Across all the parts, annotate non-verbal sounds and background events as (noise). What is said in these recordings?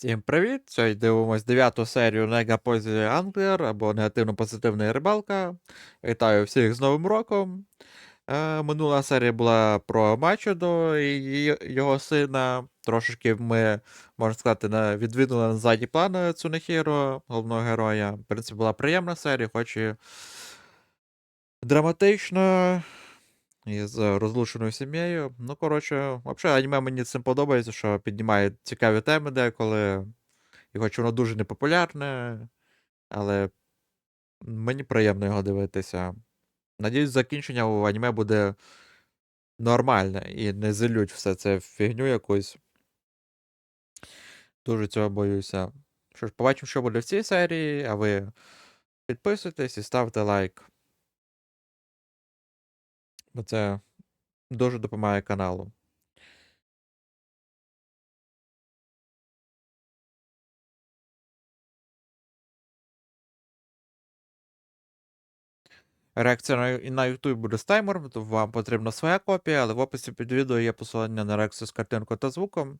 Всім привіт! Сьогодні дивимось дев'яту серію Нега Позі або негативно-позитивна рибалка. Вітаю всіх з Новим роком. Е, минула серія була про Мачудо і його сина. Трошечки ми, можна сказати, відвідали на задній план Цунехіро, головного героя. В принципі, була приємна серія, хоч і драматична. І з розлученою сім'єю. Ну, коротше, взагалі, аніме мені цим подобається, що піднімає цікаві теми деколи. І хоч воно дуже непопулярне, але мені приємно його дивитися. Надіюсь, закінчення у аніме буде нормальне і не зілють все це в фігню якусь. Дуже цього боюся. Що ж, побачимо, що буде в цій серії, а ви підписуйтесь і ставте лайк. Бо це дуже допомагає каналу. Реакція на, на YouTube буде з таймером, то вам потрібна своя копія, але в описі під відео є посилання на реакцію з картинкою та звуком.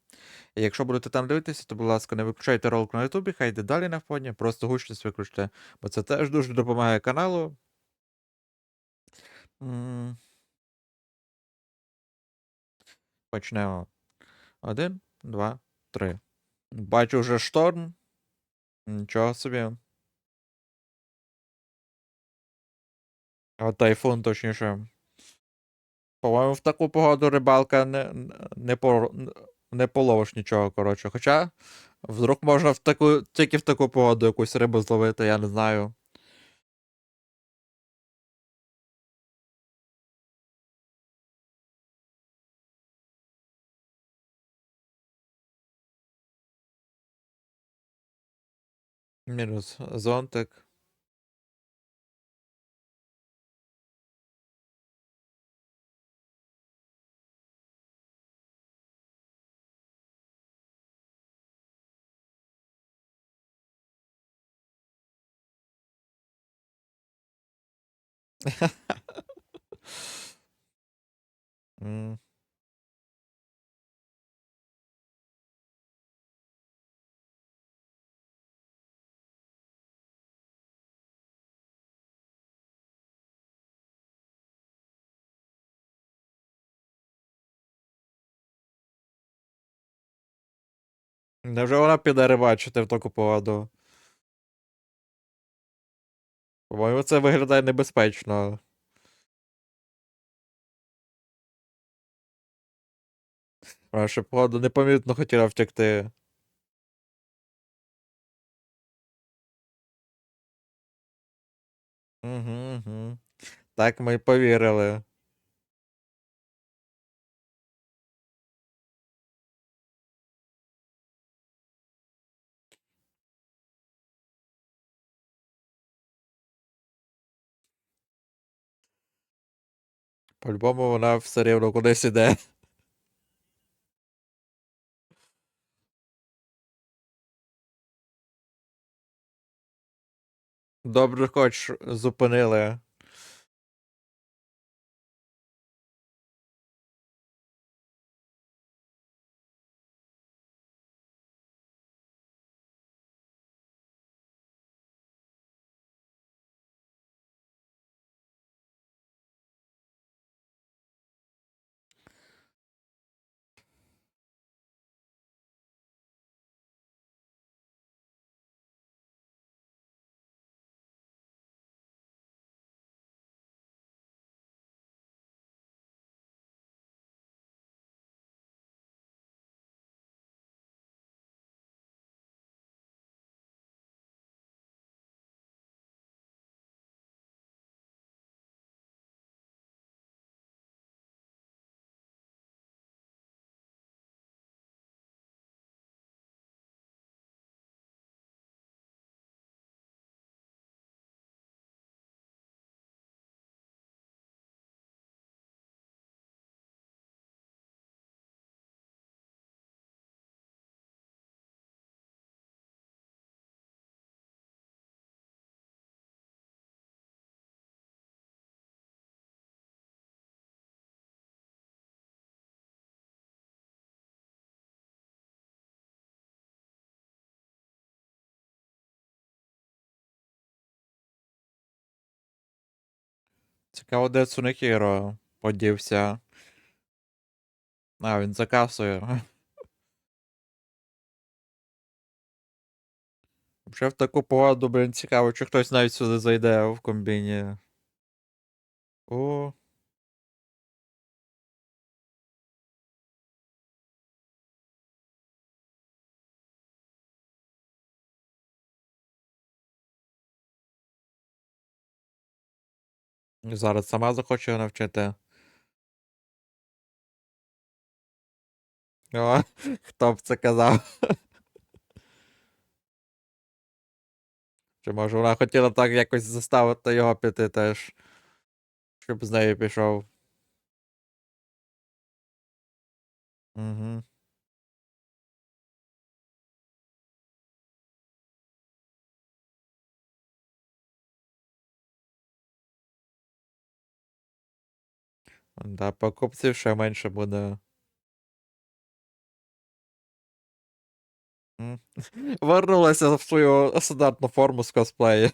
І якщо будете там дивитися, то, будь ласка, не виключайте ролик на YouTube, хай йде далі на фоні, просто гучність виключте, бо це теж дуже допомагає каналу. Почнемо. Один, два, три. Бачу вже шторм. Нічого собі. А тайфун, точніше. По-моєму, в таку погоду рибалка не, не, по, не половиш нічого, коротше. Хоча, вдруг можна в таку, тільки в таку погоду якусь рибу зловити, я не знаю. Мінус зонтик. (laughs) М. Невже вона піде рибачити в таку погоду? По-моєму, це виглядає небезпечно. Вона ще погоду непомітно хотіла втекти. Угу, угу. Так ми й повірили. По-любому вона все рівно кудись іде. Добре, хоч зупинили. Цікаво, де Цунехіро подівся. А, він за касою. Вже в таку погоду, блін, цікаво, чи хтось навіть сюди зайде в комбіні. О. Зараз сама захоче навчити. О, (laughs) хто б це казав? Чи може вона хотіла так якось заставити його піти теж, щоб з нею пішов. Угу. Да, покупців ще менше буде. (laughs) Вернулася в свою стандартну форму з косплею.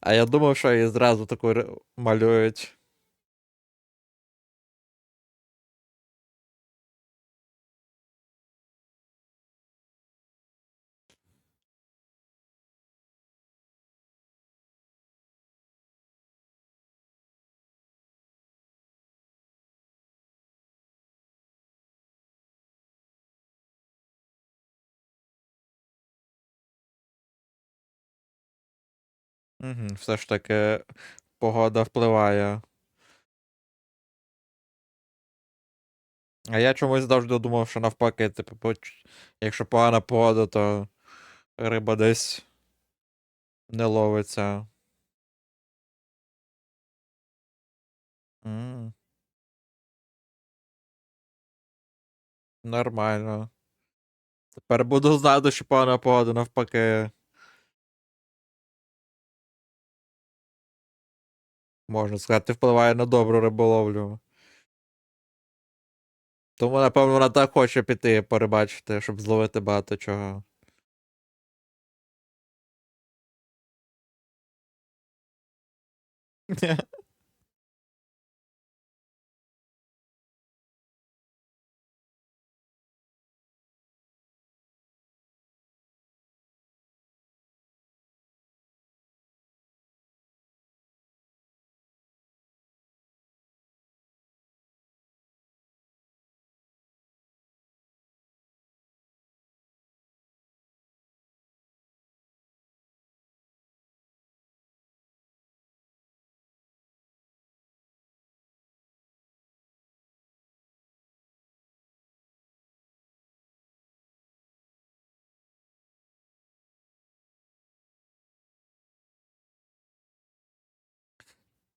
А я думав, що її зразу таку малюють. Все ж таки погода впливає. А я чомусь завжди думав, що навпаки, типу, якщо погана погода, то риба десь не ловиться. М. Нормально. Тепер буду знати, що погана погода навпаки. Можна сказати, впливає на добру риболовлю. Тому, напевно, вона так хоче піти перебачити, щоб зловити багато чого. (laughs)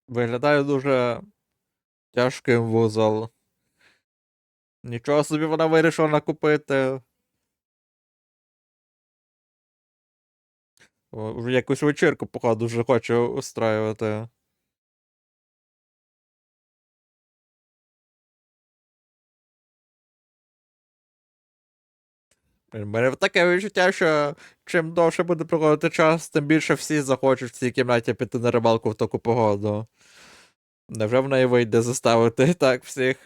Виглядає дуже тяжким вузол. Нічого собі вона вирішила накупити. Якусь вечірку, походу, вже хоче устраювати. У мене таке відчуття, що чим довше буде проходити час, тим більше всі захочуть в цій кімнаті піти на рибалку в таку погоду. Невже в неї вийде заставити (laughs) так всіх?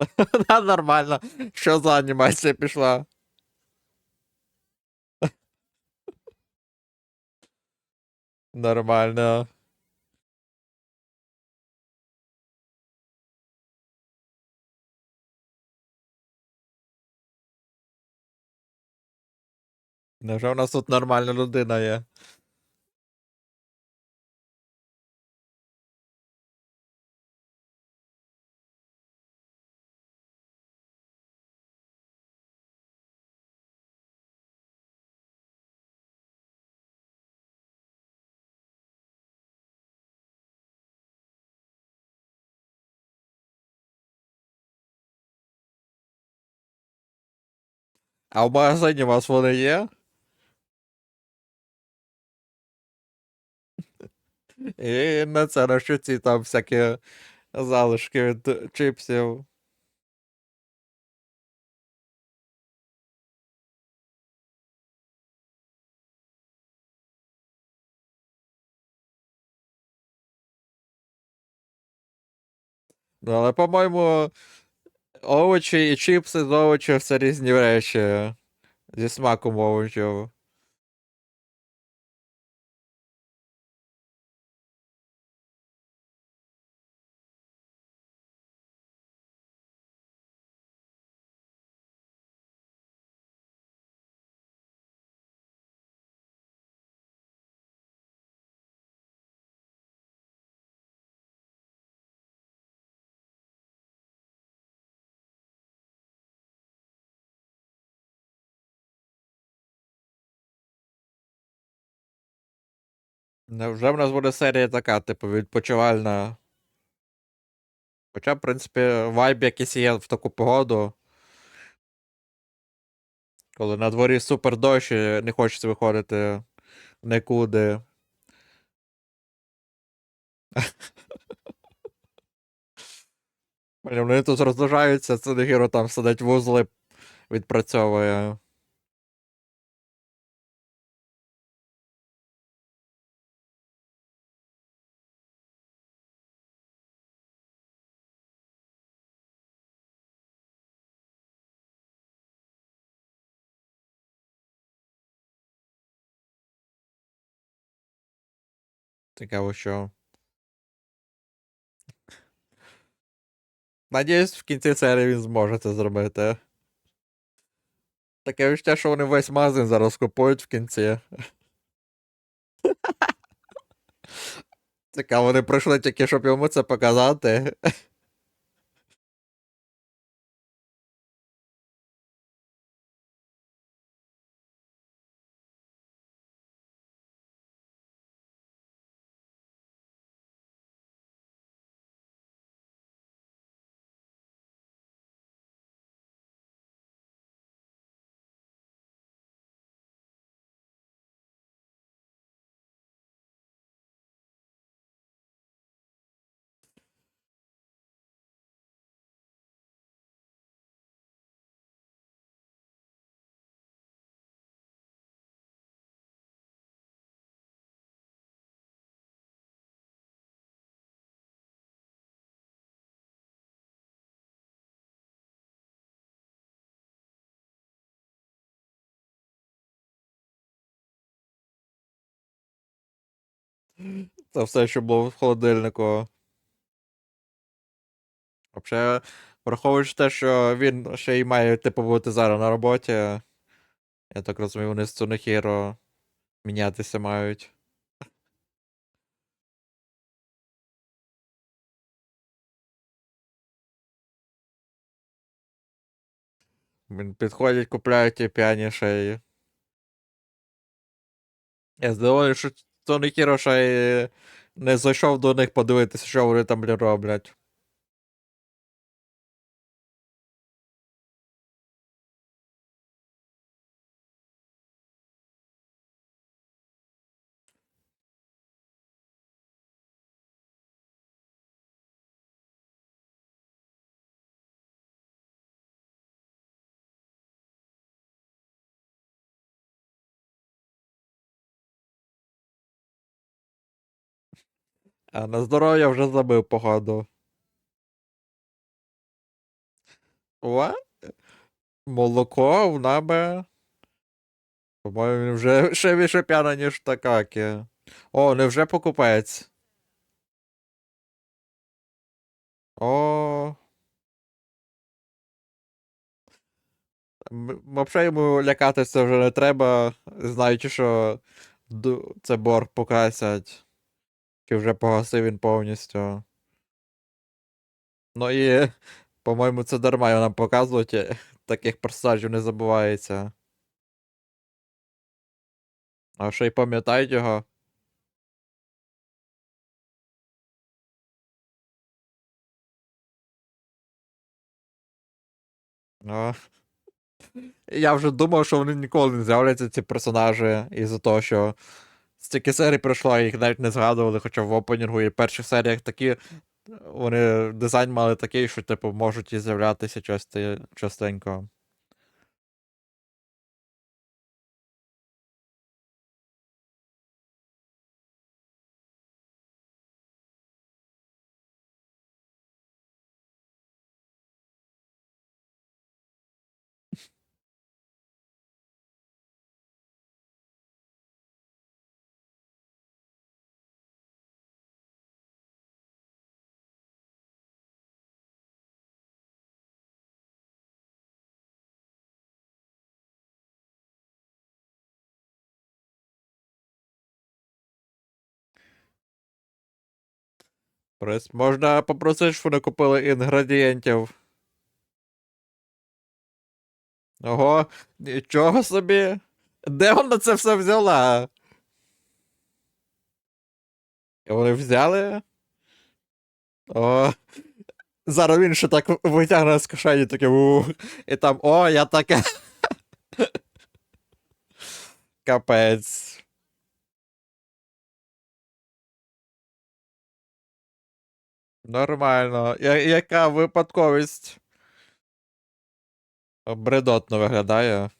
(laughs) Нормально. Що за анімація пішла? Нормально. Невже у нас тут нормальна людина є? А в магазині у вас вони є? І на це на там всякі залишки від чипсів. Ну, але, по-моєму, овочі і чіпси з овочів це різні речі. Зі смаком овочів. Невже в нас буде серія така, типу, відпочивальна? Хоча, в принципі, вайб якийсь є в таку погоду. Коли на дворі супер дощ і не хочеться виходити нікуди. Вони тут розважаються, це Нехіро там сидить вузли, відпрацьовує. Цікаво, що. Надіюсь, в кінці серії він зможе це зробити. Таке відчуття, що вони весь магазин зараз купують в кінці. Цікаво, (laughs) вони прийшли тільки, щоб йому це показати. Це все, що було в холодильнику. Взагалі, враховуючи те, що він ще й має, типу, бути зараз на роботі. Я так розумію, вони з Цунехіро мінятися мають. Він підходять, купляють ті п'яні шеї. Я здивований, що Ще й не зайшов до них подивитися, що вони там роблять. А на здоров'я вже забив, походу. What? Молоко в набе. По-моєму, він вже (laughs) ще більше п'яна, ніж такакі. О, не вже покупець. О. Взагалі йому лякатися вже не треба, знаючи, що це борг погасять. Чи вже погасив він повністю. Ну і, по-моєму, це дарма його нам показують. е, Таких персонажів не забувається. А ще й пам'ятають його. А. Я вже думав, що вони ніколи не з'являться, ці персонажі, із-за того, що стільки серій пройшло, їх навіть не згадували, хоча в опенінгу і перших серіях такі. Вони дизайн мали такий, що, типу, можуть і з'являтися часто, частенько. Прис- Можна попросити, щоб вони купили інгредієнтів. Ого, нічого собі. Де вона це все взяла? Вони взяли? О. Зараз він ще так витягне з кишені таке. у І там, о, я таке. (laughs) Капець. Нормально. Я, яка випадковість? Бредотно виглядає.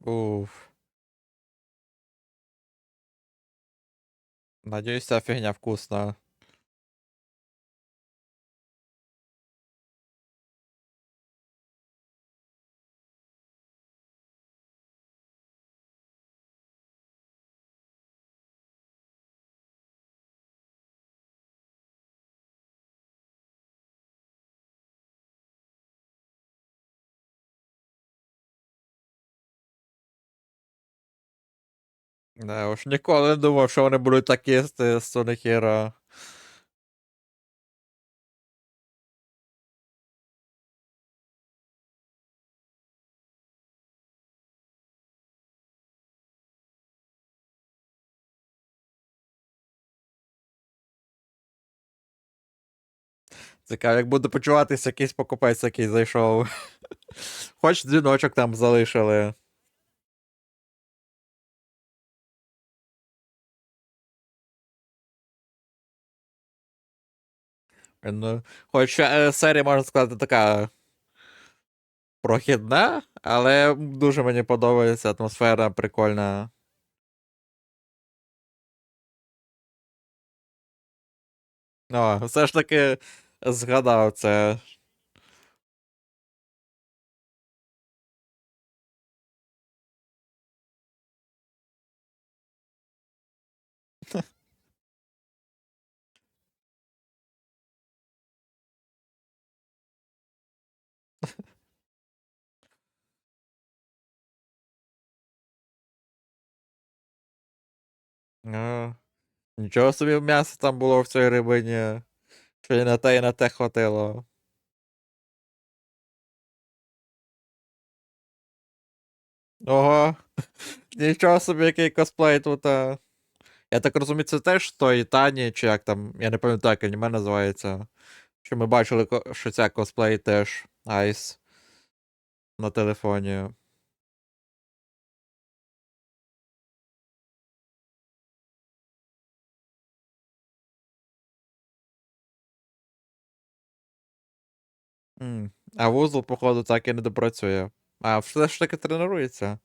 Уф. Надіюсь, ця фігня вкусна. Да, уж ніколи не думав, що вони будуть так їсти з Hero. Цікаво, як буде почуватися якийсь покупець, який зайшов. Хоч дзвіночок там залишили. Ну, хоч е, серія, можна сказати, така прохідна, але дуже мені подобається атмосфера прикольна. О, все ж таки згадав це. А, нічого собі м'яса там було в цій рибині. Що і на те, і на те хватило. Ого. (laughs) Нічого собі, який косплей тут. Я так розумію, це теж той Тані, чи як там, я не пам'ятаю, як аніме називається. Що ми бачили, що ця косплей теж Айс на телефоні. А вузол, походу, так і не допрацює. А, все ж таки тренується.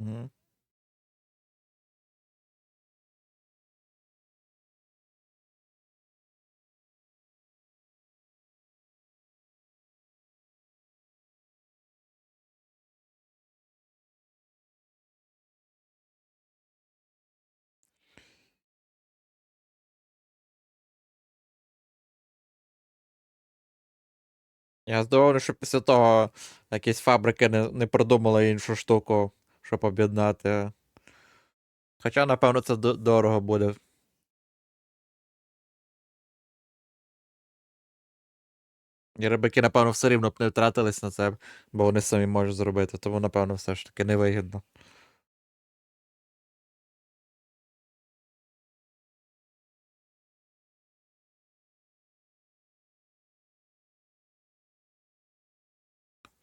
Мгм. Я здивований, що після того якісь фабрики не, не придумали іншу штуку, щоб об'єднати. Хоча, напевно, це дорого буде. І рибаки, напевно, все рівно б не втратились на це, бо вони самі можуть зробити, тому, напевно, все ж таки невигідно.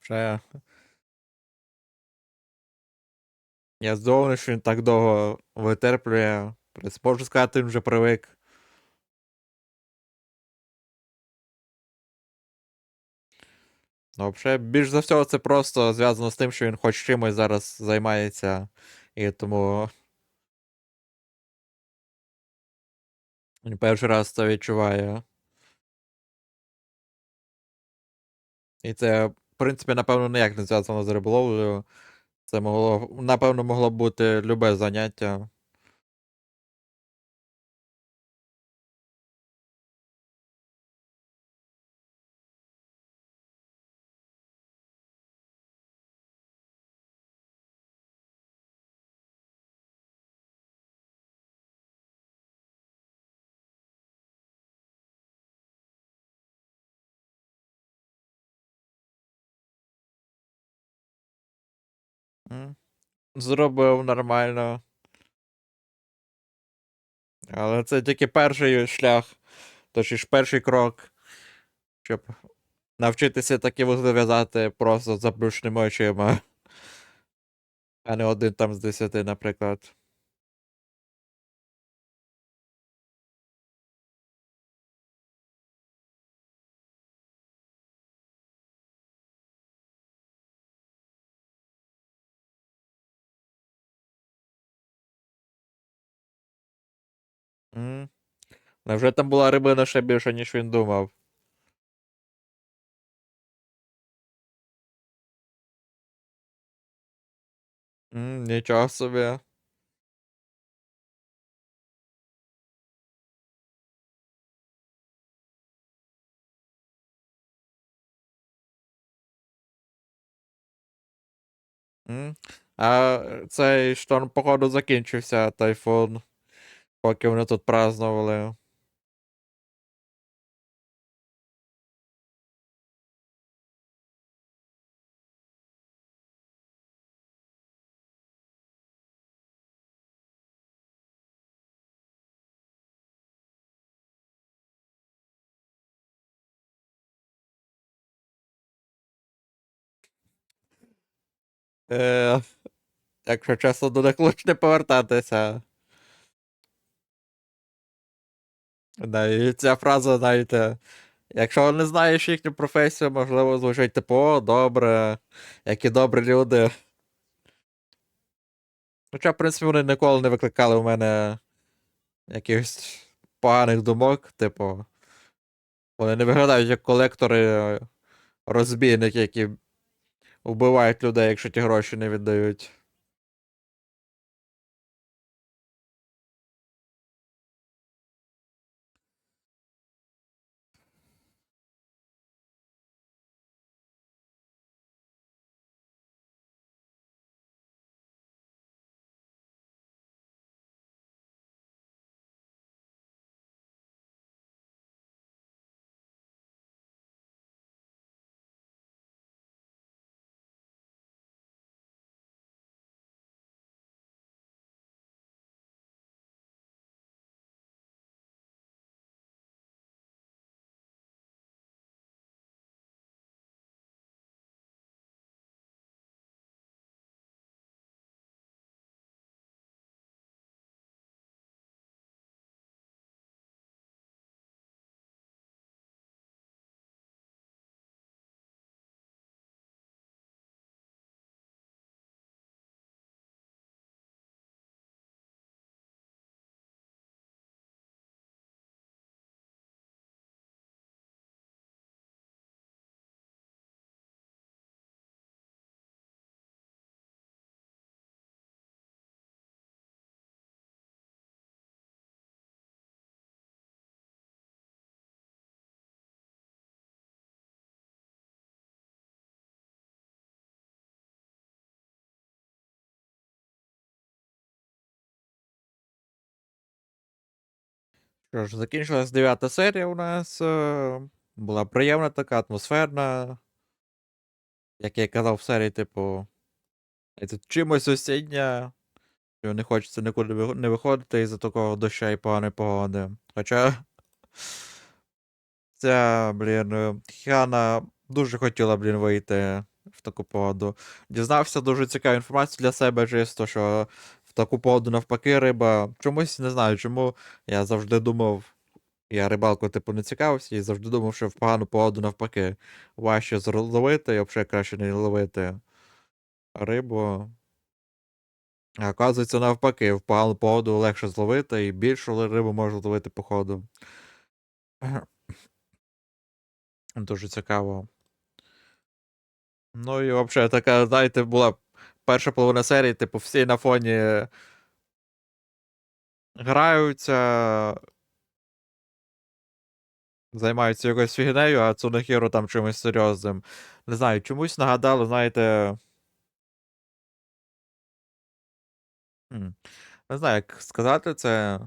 Вже... Я здивований, що він так довго витерплює. Можу сказати, він вже привик. Ну, взагалі, більш за всього, це просто зв'язано з тим, що він хоч чимось зараз займається, і тому він перший раз це відчуває. І це, в принципі, напевно, ніяк не зв'язано з риболовлею. Це могло, напевно, могло бути любе заняття. Зробив нормально. Але це тільки перший шлях, точніше перший крок, щоб навчитися такі вузли в'язати просто заплющеними очима. А не один там з десяти, наприклад. Невже там була рибина ще більше, ніж він думав? М, нічого собі. М. А цей шторм, походу, закінчився тайфун, поки вони тут празднували. Е, якщо чесно, до них лучше не повертатися. Да, ця фраза, знаєте, якщо не знаєш їхню професію, можливо, звучить типу, о, добре, які добрі люди. Хоча, в принципі, вони ніколи не викликали у мене якихось поганих думок, типу. Вони не виглядають як колектори розбійники, які вбивають людей, якщо ті гроші не віддають. Що ж, закінчилась дев'ята серія у нас. е, Була приємна така, атмосферна. Як я казав в серії, типу. Тут чимось осіння. Що не хочеться нікуди не виходити із-за такого доща і поганої погоди. Хоча. (laughs) Ця, блін, е, Хіана дуже хотіла, блін, вийти в таку погоду. Дізнався дуже цікаву інформацію для себе, чисто, що таку погоду навпаки риба. Чомусь не знаю, чому я завжди думав. Я рибалкою, типу, не цікавився і завжди думав, що в погану погоду навпаки важче зловити, і взагалі краще не ловити рибу. А оказується, навпаки, в погану погоду легше зловити і більшу рибу можна зловити по ходу. (clears throat) Дуже цікаво. Ну і взагалі така, знаєте, була перша половина серії, типу, всі на фоні граються. Займаються якоюсь фігнею, а Цунохіро там чимось серйозним. Не знаю, чомусь нагадало, знаєте. Хм. Не знаю, як сказати це.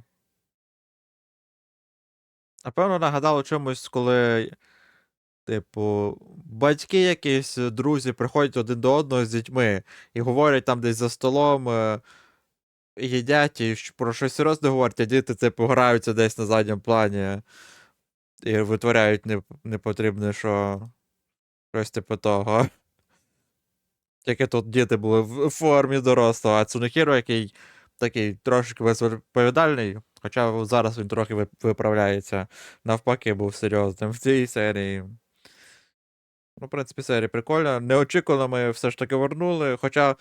Напевно, нагадало чомусь, коли, типу, батьки якісь, друзі приходять один до одного з дітьми і говорять там десь за столом, е, їдять і про щось серйозне говорять, а діти, типу, граються десь на задньому плані і витворяють непотрібне, що щось типу того. (laughs) Тільки тут діти були в формі дорослого, а Цунехіро, який такий трошки безвідповідальний, хоча зараз він трохи виправляється, навпаки, був серйозним в цій серії. Ну, в принципі, серія прикольна. Неочікувано ми все ж таки вернули. Хоча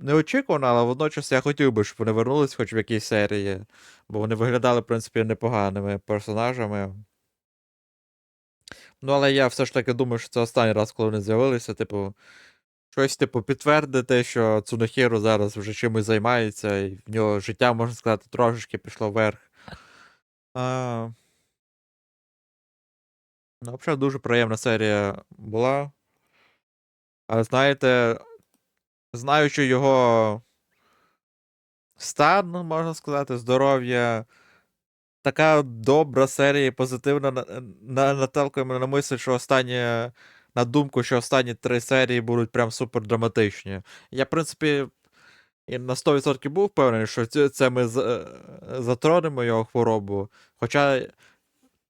неочікувано, але водночас я хотів би, щоб вони вернулись хоч в якійсь серії. Бо вони виглядали, в принципі, непоганими персонажами. Ну, але я все ж таки думаю, що це останній раз, коли вони з'явилися, типу. Щось, типу, підтвердити, що Цунохіро зараз вже чимось займається, і в нього життя, можна сказати, трошечки пішло вверх. А... Ну, взагалі дуже приємна серія була. А знаєте, знаючи його стан, можна сказати, здоров'я, така добра серія, позитивна на, на, наталкує мене на мисль, що останні, на думку, що останні три серії будуть прям супер драматичні. Я, в принципі, і на 100% був впевнений, що це, ми е, затронемо його хворобу. Хоча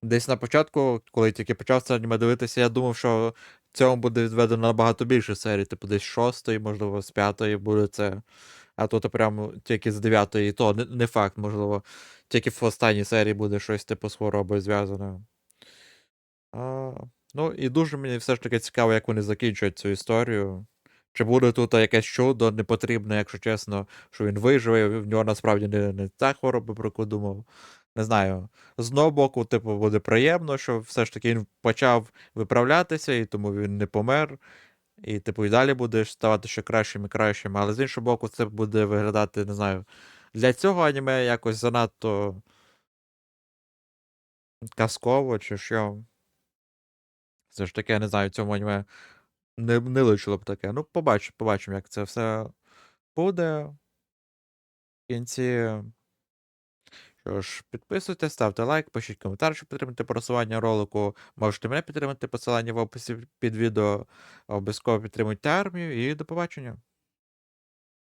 десь на початку, коли тільки почав це аніме дивитися, я думав, що в цьому буде відведено набагато більше серій, типу десь шостої, можливо, з п'ятої буде це. А тут прямо тільки з дев'ятої, то не, факт, можливо, тільки в останній серії буде щось типу з хворобою зв'язане. Ну, і дуже мені все ж таки цікаво, як вони закінчують цю історію. Чи буде тут якесь чудо непотрібне, якщо чесно, що він виживе, в нього насправді не, не та хвороба, про яку думав. Не знаю. З одного боку, типу, буде приємно, що все ж таки він почав виправлятися, і тому він не помер. І, типу, і далі буде ставати ще кращим і кращим. Але з іншого боку, це буде виглядати, не знаю, для цього аніме якось занадто казково, чи що. Все ж таки, я не знаю, цьому аніме не, не личило б таке. Ну, побачимо, побачимо, як це все буде. В кінці. Що ж, підписуйтесь, ставте лайк, пишіть коментар, щоб підтримати просування ролику. Можете мене підтримати посилання в описі під відео. Обов'язково підтримуйте армію і до побачення.